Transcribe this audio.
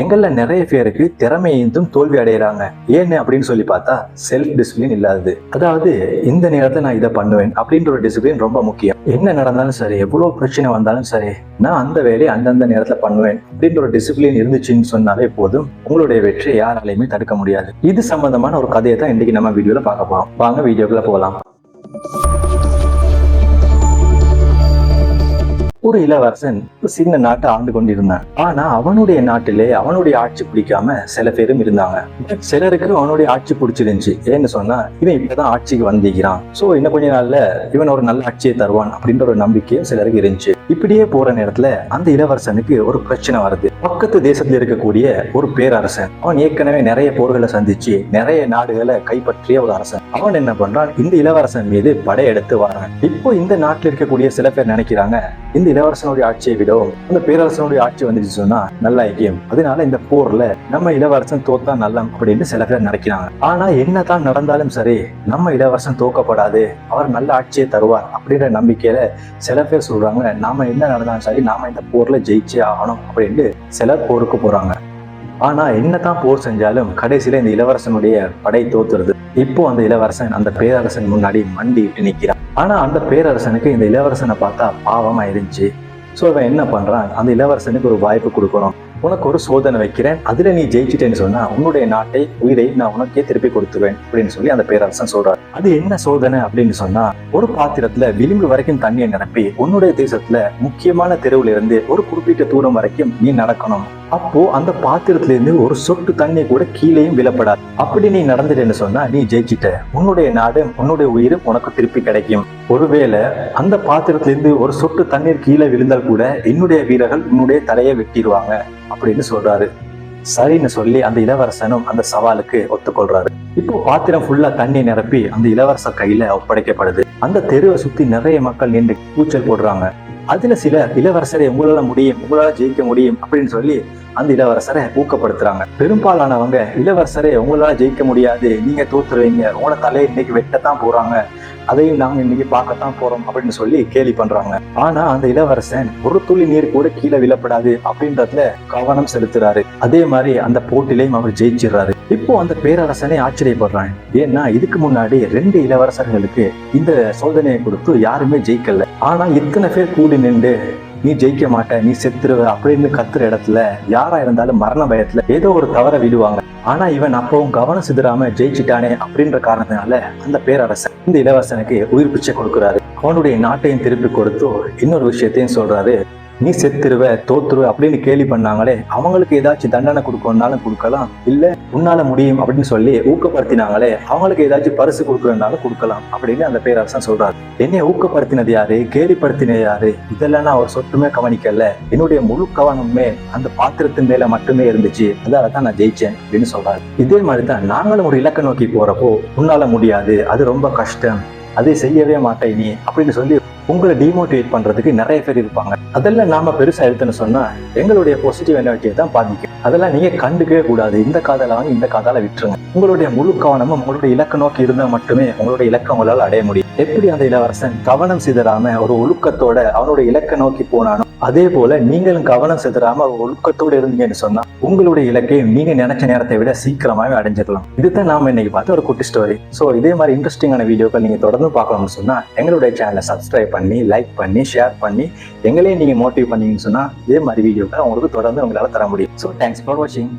எங்கள்ல நிறைய பேருக்கு திறமை இருந்தும் தோல்வி அடைகிறாங்க ஏன்னு அப்படின்னு சொல்லி பார்த்தா செல்ஃப் டிசிப்ளின் இல்லாதது. அதாவது இந்த நேரத்தை நான் இதை பண்ணுவேன் அப்படின்ற ஒரு டிசிப்ளின் ரொம்ப முக்கியம். என்ன நடந்தாலும் சரி எவ்வளவு பிரச்சனை வந்தாலும் சரி நான் அந்த வேலையை அந்தந்த நேரத்துல பண்ணுவேன் அப்படின்ற ஒரு டிசிப்ளின் இருந்துச்சுன்னு சொன்னாலே போதும் உங்களுடைய வெற்றியை யாராலையுமே தடுக்க முடியாது. இது சம்பந்தமான ஒரு கதையை தான் இன்னைக்கு நம்ம வீடியோல பார்க்க போறோம். வாங்க வீடியோக்குள்ள போகலாம். ஒரு இளவரசன் ஒரு சின்ன நாட்டை ஆண்டு கொண்டிருந்தான். ஆனா அவனுடைய நாட்டிலே அவனுடைய ஆட்சி பிடிக்காம சில பேரும் இருந்தாங்க. சிலருக்கு அவனுடைய ஆட்சி பிடிச்சிருந்துச்சு. ஏன்னு சொன்னா இவன் இப்பதான் ஆட்சிக்கு வந்திருக்கிறான். சோ இன்னும் கொஞ்ச நாள்ல இவன் ஒரு நல்ல ஆட்சியை தருவான் அப்படின்ற ஒரு நம்பிக்கையும் சிலருக்கு இருந்துச்சு. இப்படியே போற நேரத்துல அந்த இளவரசனுக்கு ஒரு பிரச்சனை வருது. பக்கத்து தேசத்துல இருக்கக்கூடிய ஒரு பேரரசன். அவன் ஏற்கனவே நிறைய போர்களை சந்திச்சு நிறைய நாடுகளை கைப்பற்றிய ஒரு அரசன். அவன் என்ன பண்றான்? இந்த இளவரசன் மீது படையெடுத்து வரான் இப்போ இந்த நாட்டில் இருக்கக்கூடிய சில பேர் நினைக்கிறாங்க இந்த இளவரசனுடைய ஆட்சியை விடவும் அந்த பேரரசனுடைய ஆட்சி வந்துச்சு சொன்னா நல்ல ஐக்கியம் அதனால இந்த போர்ல நம்ம இளவரசன் தோத்தா நல்ல அப்படின்னு சில பேர் நினைக்கிறாங்க. ஆனா என்னதான் நடந்தாலும் சரி நம்ம இளவரசன் தோக்கப்படாது அவர் நல்ல ஆட்சியை தருவார் அப்படின்ற நம்பிக்கையில சில பேர் சொல்றாங்க. நாம என்ன நடந்தாலும் சரி நாம இந்த போர்ல ஜெயிச்சே ஆகணும் அப்படின்ட்டு சிலர் போருக்கு போறாங்க. ஆனா என்னதான் போர் செஞ்சாலும் கடைசியில் இந்த இளவரசனுடைய படை தோத்துறது இப்போ அந்த இளவரசன் அந்த பேரரசன் முன்னாடி மண்டி விட்டு நிக்கிறான். ஆனா அந்த பேரரசனுக்கு இந்த இளவரசனை பார்த்தா பாவமா இருந்துச்சு. ஸோ இவன் என்ன பண்றான்? அந்த இளவரசனுக்கு ஒரு வாய்ப்பு கொடுக்குறோம் உனக்கு ஒரு சோதனை வைக்கிறேன். அதுல நீ ஜெயிச்சிட்டேன்னு சொன்னா உன்னுடைய நாட்டை உயிரை நான் உனக்கே திருப்பி கொடுத்துருவேன் அப்படின்னு சொல்லி அந்த பேரரசன் சொல்கிறார் அது என்ன சோதனை அப்படின்னு சொன்னா ஒரு பாத்திரத்துல விளிம்பு வரைக்கும் தண்ணியை நிரப்பி உன்னுடைய தேசத்துல முக்கியமான தெருவுல இருந்து ஒரு குறிப்பிட்ட தூரம் வரைக்கும் நீ நடக்கணும். அப்போ அந்த பாத்திரத்துல இருந்து ஒரு சொட்டு தண்ணி கூட கீழேயும் விழப்படாது. அப்படி நீ நடந்துட்டேன்னு சொன்னா நீ ஜெயிச்சிட்ட. உன்னுடைய நாடு உன்னுடைய உயிரும் உனக்கு திருப்பி கிடைக்கும். ஒருவேளை அந்த பாத்திரத்துல இருந்து ஒரு சொட்டு தண்ணீர் கீழே விழுந்தால் கூட என்னுடைய வீரர்கள் உன்னுடைய தலையை வெட்டிடுவாங்க அப்படின்னு சொல்றாரு. சரின்னு சொல்லி அந்த இளவரசனும் அந்த சவாலுக்கு ஒத்துக்கொள்றாரு. இப்போ பாத்திரம் ஃபுல்லா தண்ணி நிரப்பி அந்த இளவரச கையில ஒப்படைக்கப்படுது. அந்த தெருவை சுத்தி நிறைய மக்கள் நின்று கூச்சல் போடுறாங்க. அதுல சில இளவரசரை உங்களால் முடியும் உங்களால் ஜெயிக்க முடியும் அப்படின்னு சொல்லி அந்த இளவரசரை ஊக்கப்படுத்துறாங்க. பெரும்பாலானவங்க இளவரசரை உங்களால ஜெயிக்க முடியாது. நீங்க தோத்துருவீங்க. உங்களோட தலையை இன்னைக்கு வெட்டத்தான் போறாங்க. அதையும் நாங்க இன்னைக்கு பார்க்கத்தான் போறோம். அப்படின்னு சொல்லி கேலி பண்றாங்க. ஆனா அந்த இளவரசன் ஒரு துளி நீர் கூட கீழே விழப்படாது. அப்படின்றதுல கவனம் செலுத்துறாரு. அதே மாதிரி அந்த போட்டிலையும் அவர் ஜெயிச்சிடுறாரு. இப்போ அந்த பேரரசனே ஆச்சரியப்படுறான் ஏன்னா இதுக்கு முன்னாடி ரெண்டு இளவரசர்களுக்கு இந்த சோதனையை கொடுத்து யாருமே ஜெயிக்கல. ஆனா இத்தனை பேர் கூடி நின்று நீ ஜெயிக்க மாட்ட நீ செத்துருவ அப்படின்னு கத்துற இடத்துல யாரா இருந்தாலும் மரண பயத்துல ஏதோ ஒரு தவற விடுவாங்க ஆனா இவன் அப்பவும் கவனம் சிதறாம ஜெயிச்சிட்டானே அப்படின்ற காரணத்தினால அந்த பேரரசன் இந்த இளவரசனுக்கு உயிர் பிச்சை கொடுக்குறாரு. அவனுடைய நாட்டையும் திருப்பி கொடுத்து இன்னொரு விஷயத்தையும் சொல்றாரு. நீ செத்துருவ தோத்துருவ அப்படின்னு கேலி பண்ணாங்களே அவங்களுக்கு ஏதாச்சும் தண்டனை கொடுக்கணும்னாலும் கொடுக்கலாம். இல்ல உன்னால முடியும் அப்படின்னு சொல்லி ஊக்கப்படுத்தினாங்களே அவங்களுக்கு ஏதாச்சும் பரிசு கொடுக்கணும்னாலும் கொடுக்கலாம் அப்படின்னு அந்த பேரரசன் சொல்றாரு. என்னை ஊக்கப்படுத்தினது யாரு? கேலிப்படுத்தினது யாரு? இதெல்லாம் நான் ஒரு சொட்டுமே கவனிக்கல. என்னுடைய முழு கவனமுமே அந்த பாத்திரத்தின் மேல மட்டுமே இருந்துச்சு. அதால தான் நான் ஜெயிச்சேன் அப்படின்னு சொல்றாரு. இதே மாதிரி தான் நாங்களும் ஒரு இலக்கை நோக்கி போறப்போ உன்னால முடியாது. அது ரொம்ப கஷ்டம். அதை செய்யவே மாட்டேன் நீ அப்படின்னு சொல்லி உங்களை டிமோட்டிவேட் பண்றதுக்கு நிறைய பேர் இருப்பாங்க. அதெல்லாம் நாம பெருசா எடுத்துன்னு சொன்னா எங்களுடைய பாசிட்டிவ் எனர்ஜியை தான் பாதிக்கும். அதெல்லாம் நீங்க கண்டுக்கவே கூடாது. இந்த காதல வாங்கி இந்த காதால விட்டுருங்க. உங்களுடைய முழு கவனமும் உங்களுடைய இலக்க நோக்கி இருந்தா மட்டுமே உங்களுடைய இலக்கம் உங்களால் அடைய முடியும். எப்படி அந்த இளவரசன் கவனம் சிதறாம ஒரு ஒழுக்கத்தோட அவனுடைய இலக்க நோக்கி போனானோ அதே போல நீங்களும் கவனம் சிதறாம ஒழுக்கத்தோடு ஒழுக்கத்தோட இருந்தீங்கன்னு சொன்னா உங்களுடைய இலக்கையும் நீங்க நினைச்ச நேரத்தை விட சீக்கிரமாவே அடைஞ்சிடலாம். இதுதான் நாம இன்னைக்கு பார்த்த ஒரு குட்டி ஸ்டோரி ஸோ இதே மாதிரி இன்ட்ரெஸ்டிங்கான வீடியோக்கள் நீங்க தொடர்ந்து பார்க்கணும்னு சொன்னா எங்களுடைய சேனலை சப்ஸ்கிரைப் பண்ணி லைக் பண்ணி ஷேர் பண்ணி எங்களையும் நீங்க மோட்டிவ் பண்ணீங்கன்னு சொன்னா இதே மாதிரி வீடியோக்கள் உங்களுக்கு தொடர்ந்து உங்களால தர முடியும். ஸோ தேங்க்ஸ் ஃபார் வாட்சிங்